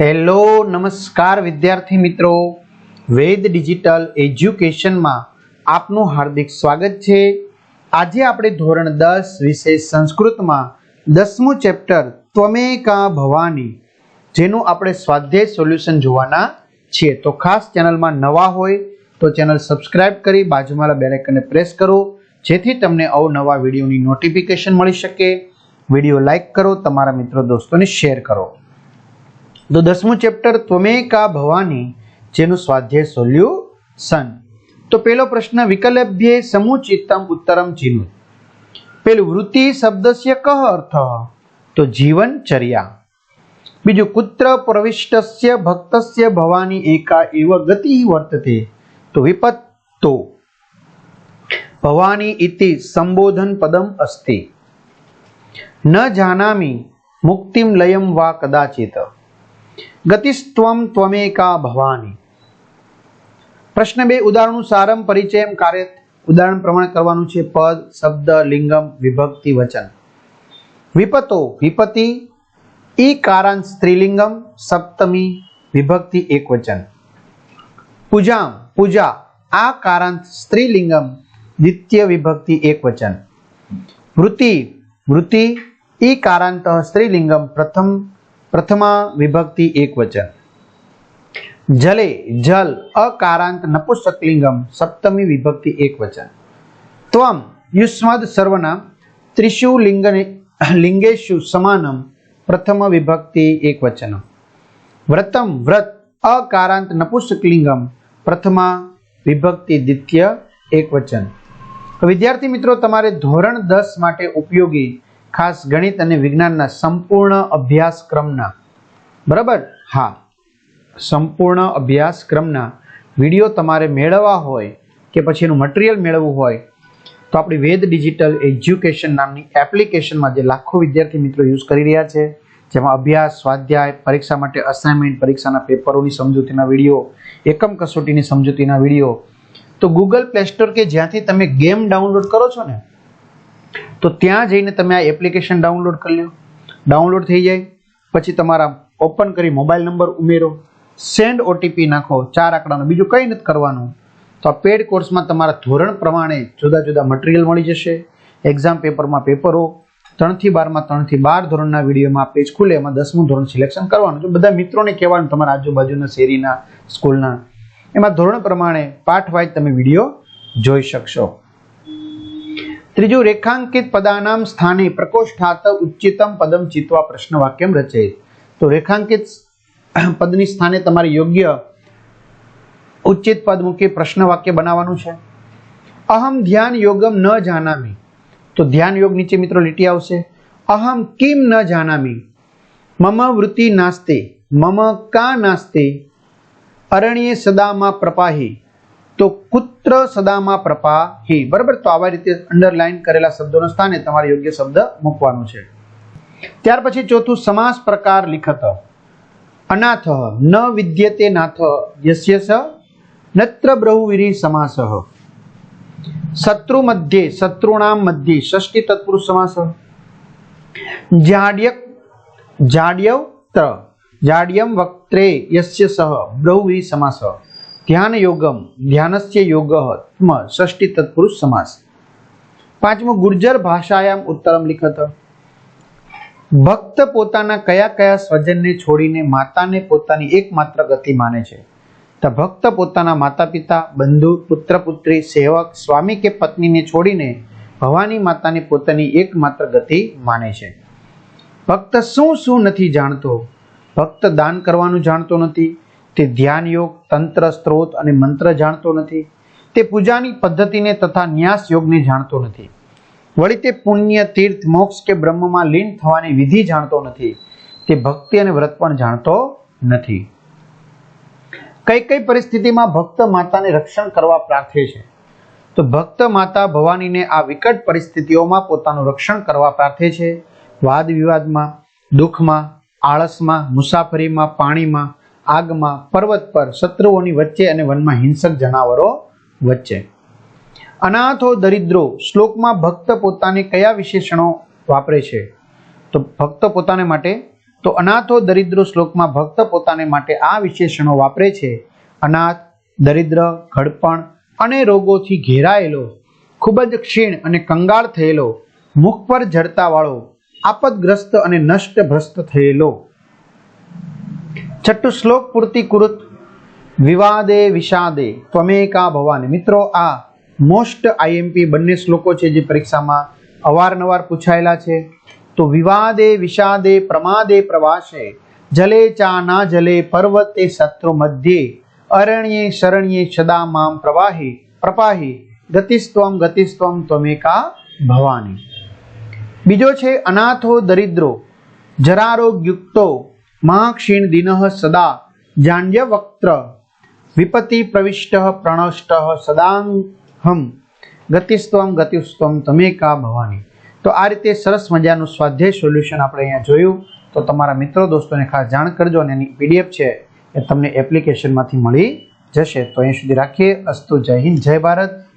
Hello, નમસ્કાર વિદ્યાર્થી મિત્રો. વેદ ડિજિટલ એજ્યુકેશનમાં આપનું હાર્દિક સ્વાગત છે. આજે આપણે ધોરણ દસ વિષય સંસ્કૃતમાં દસમું ચેપ્ટર ત્વમેકા ભવાની જેનું આપણે સ્વાધ્યાય સોલ્યુશન જોવાના છીએ. તો ખાસ ચેનલમાં નવા હોય તો ચેનલ સબસ્ક્રાઇબ કરી બાજુમાં બેલ આઇકનને પ્રેસ કરો, જેથી તમને અવનવા વિડીયોની નોટિફિકેશન મળી શકે. વીડિયો લાઇક કરો, તમારા મિત્રો, દોસ્તોને શેર કરો. તો દસમું ચેપ્ટર ત્વમેકા ભવાની? જેનું સ્વાધ્યાય સોલ્યુશન તો પેલો પ્રશ્ન વિકલભ્ય સમુચિતમ ઉત્તરમ ચિહ્ન? પેલું, વૃત્તિ શબ્દસ્ય કહ અર્થ? તો જીવનચર્યા બીજું કુત્ર પ્રવિષ્ટસ્ય ભક્તસ્ય ભવાની એકા એવ ગતિ વર્તતે? તો વિપત્તો. ભવાની ઇતિ સંબોધન પદમ અસ્તિ. ન જાનામી મુક્તિમ લયમ વા કદાચિત. ગતિસ્ત્વમ ત્વમેકા ભવાની. પ્રશ્ન બે, ઉદાહરણનું સારમ પરિચયમ કાર્ય ઉદાહરણ પ્રમાણે કરવાનું છે પદ, શબ્દ, લિંગમ, વિભક્તિ, વચન. વિપતો, વિપતિ ઈ કારાંત સ્ત્રીલિંગમ, સપ્તમી, વિભક્તિ, એકવચન. પૂજામ, પૂજા આ કારાંત સ્ત્રીલિંગમ, દ્વિતીય વિભક્તિ એક વચન વૃત્તિ વૃત્તિ ઈ કારાંત સ્ત્રીલિંગમ, પ્રથમ પ્રથમા વિભક્તિ એકવચન જલે, જલ, અકારાંત, નપુસકલિંગમ, સપ્તમી વિભક્તિ એકવચન ત્વમ, યુષ્મદ સર્વનામ, ત્રિશુ લિંગ લિંગેશુ સમાનમ, પ્રથમ વિભક્તિ એકવચનમ વ્રતમ, વ્રત, અકારાંત, નપુસકલિંગમ, પ્રથમા વિભક્તિ દ્વિતીય એકવચન તો વિદ્યાર્થી મિત્રો, તમારે ધોરણ દસ માટે ઉપયોગી ખાસ ગણિત અને વિજ્ઞાનના સંપૂર્ણ અભ્યાસક્રમના. બરાબર? હા. સંપૂર્ણ અભ્યાસક્રમના વીડિયો તમારે મેળવવા હોય કે પછી એનું મટીરિયલ મેળવવું હોય, તો આપણી વેદ ડિજિટલ એજ્યુકેશન નામની એપ્લિકેશનમાં જે લાખો વિદ્યાર્થી મિત્રો યુઝ કરી રહ્યા છે, જેમાં અભ્યાસ, સ્વાધ્યાય, પરીક્ષા માટે અસાઇનમેન્ટ પરીક્ષાના પેપરોની સમજૂતીના વીડિયો, એકમ કસોટીની સમજૂતીના વીડિયો. તો ગૂગલ પ્લે સ્ટોર કે જ્યાંથી તમે ગેમ ડાઉનલોડ કરો છો ને તો ત્યાં જઈને તમે આ એપ્લિકેશન ડાઉનલોડ કરી લો ડાઉનલોડ થઈ જાય, પછી તમારા ઓપન કરી મોબાઈલ નંબર ઉમેરો, સેન્ડ ઓટીપી નાખો, ચાર આંકડાનો, બીજું કંઈ નથી કરવાનું. તો આ પેડ કોર્સમાં તમારા ધોરણ પ્રમાણે જુદા જુદા મટીરિયલ મળી જશે. એક્ઝામ પેપરમાં પેપરો, ત્રણથી બારમાં, ત્રણથી બાર ધોરણના વિડીયોમાં પેજ ખુલે, એમાં દસમું ધોરણ સિલેક્શન કરવાનું છે. બધા મિત્રોને કહેવાનું, તમારા આજુબાજુના શેરીના સ્કૂલના એમાં ધોરણ પ્રમાણે પાઠ વાઇઝ તમે વીડિયો જોઈ શકશો. ત્રીજું, રેખાંકિત પદાનામ સ્થાને પ્રકોષ્ઠાત ઉચ્ચિતમ પદમ ચિત્વા પ્રશ્ન વાક્યમ રચયિત તો રેખાંકિત પદની સ્થાને તમારે યોગ્ય ઉચિત પદ મૂકી પ્રશ્ન વાક્ય બનાવવાનું છે. અહમ ધ્યાન યોગમ ન જાનામી. તો ધ્યાન યોગ નીચે મિત્રો લીટી આવશે. અહમ કિમ ન જાનામી. મમ વૃત્તિ નાસ્તે. મમ કા નાસ્તે. અરણ્યે સદામાં પ્રપાહી. તો કુત્ર સદામાં પ્રપાહી બરાબર? તો આવા રીતે અંડરલાઈન કરેલા શબ્દોના સ્થાને તમારે યોગ્ય શબ્દ મૂકવાનો છે. ત્યાર પછી ચોથું સમાસ પ્રકાર લિખત. અનાથ, ન વિદ્યતે નાથ યસ્ય સ નત્ર બ્રહુવિરી સમાસ. શત્રુ મધ્યે, શત્રુણામ મધ્યે, ષષ્ઠી તત્પુરુષ સમાસ. જાડ્યક જાડ્યવત્ર જાડ્યમ વક્ત્રે યસ્ય સહ બ્રહુવિરી સમાસ. ધ્યાન યોગમ ધ્યાનસ્ય યોગ ષષ્ઠી તત્પુરુષ સમાસ. પાંચમું, ગુર્જર ભાષાયામ ઉત્તરમ લિખત. ભક્ત પોતાના કયા કયા સ્વજનને છોડીને માતાને પોતાની એકમાત્ર ગતિ માને છે? તો ભક્ત પોતાના માતા પિતા બંધુ, પુત્ર, પુત્રી, સેવક, સ્વામી કે પત્નીને છોડીને ભવાની માતાને પોતાની એકમાત્ર ગતિ માને છે. ભક્ત શું શું નથી જાણતો? ભક્ત દાન કરવાનું જાણતો નથી. તે ધ્યાન યોગ તંત્ર સ્ત્રોત અને મંત્ર જાણતો નથી. તે પૂજાની પદ્ધતિને તથા ન્યાસ યોગને જાણતો નથી. વળી તે પુણ્ય, તીર્થ, મોક્ષ કે બ્રહ્મમાં લીન થવાની વિધિ જાણતો નથી. તે ભક્તિ અને વ્રત પણ જાણતો નથી. કઈ કઈ પરિસ્થિતિમાં ભક્ત માતાને રક્ષણ કરવા પ્રાર્થે છે? તો ભક્ત માતા ભવાનીને આ વિકટ પરિસ્થિતિઓમાં પોતાનું રક્ષણ કરવા પ્રાર્થે છે. વાદ વિવાદમાં, દુઃખમાં, આળસમાં, મુસાફરીમાં, પાણીમાં આગમાં પર્વત પર શત્રુઓની વચ્ચે અને વનમાં હિંસક જનાવરો વચ્ચે. અનાથો દરિદ્રો, શ્લોકમાં ભક્ત પોતાને કયા વિશેષણો વાપરે છે? તો ભક્ત પોતાને માટે, તો અનાથો દરિદ્રો, શ્લોકમાં ભક્ત પોતાને માટે આ વિશેષણો વાપરે છે. અનાથ, દરિદ્ર, ઘડપણ અને રોગોથી ઘેરાયેલો, ખૂબ જ ક્ષીણ અને કંગાળ થયેલો, મુખ પર જડતાવાળો આપદગ્રસ્ત અને નષ્ટ ભ્રષ્ટ થયેલો છઠ્ઠું શ્લોક પૂર્તિ કૃત વિવાદે વિષાદે ત્વમેકા ભવાની. મિત્રો, આ મોસ્ટ આઈએમપી બંને શ્લોકો છે જે પરીક્ષામાં અવારનવાર પૂછાયેલા છે. તો વિવાદે વિષાદે પ્રમાદે પ્રવાસે. જલે ચા ના જલે પર્વતે શત્રુ મધ્યે. અરણ્યે શરણ્યે સદા મામ પ્રવાહી. પ્રપાહી ગતિસ્ત્વમ ગતિસ્ત્વમ ત્વમેકા ભવાની. બીજો છે અનાથો દરિદ્રો. જરારોગ્યુક્તો મહાક્ષીણ દિન સદા જાંડ્ય વક્ત્ર વિપતિ પ્રવિષ્ટ પ્રણષ્ટ સદાહમ ગતિસ્તમ તમે કા ભવાની તો આ રીતે સરસ મજાનું સ્વાધ્યાય સોલ્યુશન આપણે અહીંયા જોયું. તો તમારા મિત્રો, દોસ્તોને ખાસ જાણ કરજો અને એની પીડીએફ છે એ તમને એપ્લિકેશનમાંથી મળી જશે. તો અહીં સુધી રાખીએ. અસ્તુ જય હિન્દ, જય ભારત.